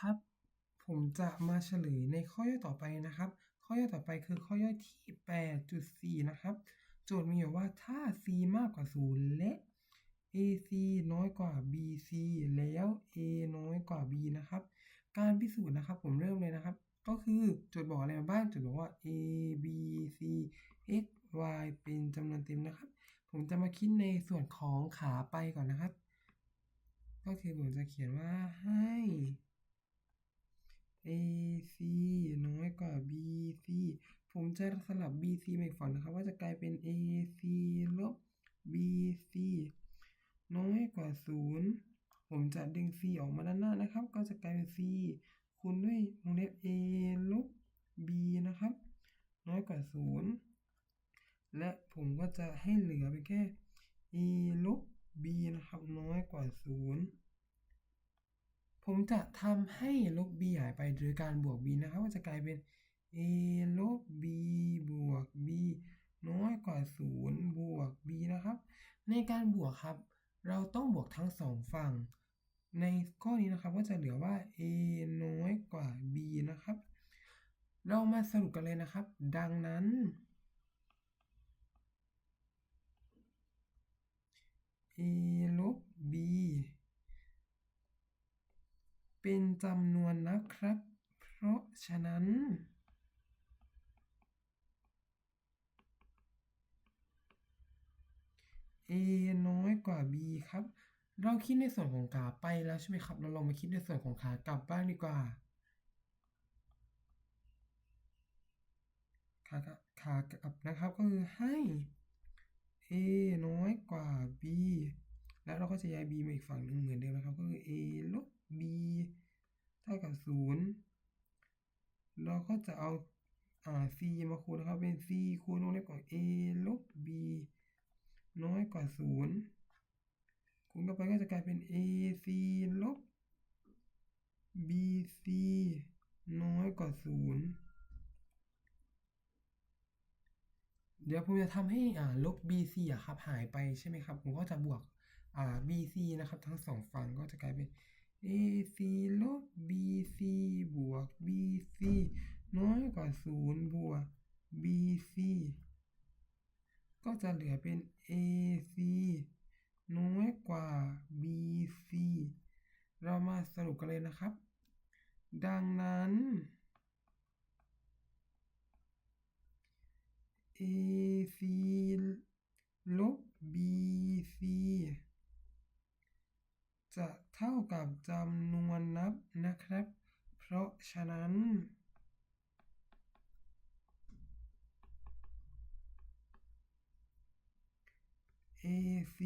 ครับ ผมจะมาเฉลยในข้อย่อยต่อไปนะครับ ข้อย่อยต่อไปคือข้อย่อยที่ 8.4 นะครับ โจทย์มีอยู่ว่าถ้า c มากกว่า 0 และ ac น้อยกว่า bc แล้ว a น้อยกว่า b นะครับ การพิสูจน์นะครับผมเริ่มเลยนะครับ ก็คือโจทย์บอกอะไรมาบ้างโจทย์บอกว่า a b c x y เป็นจำนวนเต็มนะครับ ผมจะมาคิดในส่วนของขาไปก่อนนะครับ ก็คือผมจะเขียนว่าให้ AC น้อยกว่า BC ผมจะสลับ BC มาอีกฝั่งนะครับ ว่าจะกลายเป็น AC ลบ BC น้อยกว่า 0 ผมจะดึง C ออกมาด้านหน้านะครับ ก็จะกลายเป็น C คูณด้วยวงเล็บ A ลบ B นะครับ น้อยกว่า 0 และผมก็จะให้เหลือไปแค่ A ลบ B นะครับ น้อยกว่า 0 ผมจะทำให้ลบ b หายไปโดยการบวก b นะครับก็จะกลายเป็น a ลบ b บวก b น้อยกว่า 0 บวก b นะครับ ในการบวกครับ เราต้องบวกทั้งสองฝั่ง ในข้อนี้นะครับก็จะเหลือว่า a น้อยกว่า b นะครับ เรามาสรุปกันเลยนะครับ ดังนั้น a ลบ b เป็นจำนวนนะครับ เพราะฉะนั้น a น้อยกว่า b ครับ เราคิดในส่วนของขาไปแล้วใช่ไหมครับ เราลองมาคิดในส่วนของขากลับบ้างดีกว่า ขาขากลับนะครับก็คือให้ a น้อยกว่า b แล้วเราก็จะย้าย b มาอีกฝั่งหนึ่งเหมือนเดิมนะครับ ก็คือ a ลบ b เท่ากับ0เราก็จะเอาอ่า c มาคูณนะครับเป็น c คูณวงเล็บของ a ลบ b น้อยกว่า0คูณเข้าไปก็จะกลายเป็น ac ลบ bc น้อยกว่า0เดี๋ยวผมจะทำให้อ่าลบ bc อะครับหายไปใช่ไหมครับ ผมก็จะบวกอ่า bc นะครับ ทั้งสองฝั่งก็จะกลายเป็น ac ลบ bc บวก bc น้อยกว่า 0 บวก bc ก็จะเหลือเป็น ac น้อยกว่า bc เรามาสรุปกันเลยนะครับ ดังนั้น ac ลบ bc จะเท่ากับจำนวนนับนะครับ เพราะฉะนั้น AC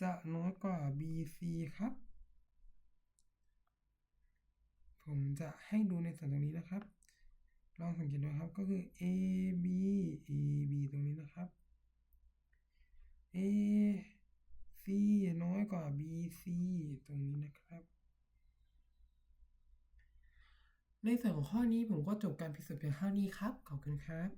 จะน้อยกว่า BC ครับ ผมจะให้ดูในส่วนตรงนี้นะครับ ลองสังเกตดูครับ ก็คือ AB AB ตรงนี้นะครับ AC น้อยกว่า BC ตรงนี้นะครับ ในส่วนของข้อนี้ผมก็จบการพิสูจน์เพียงเท่านี้ครับ ขอบคุณครับ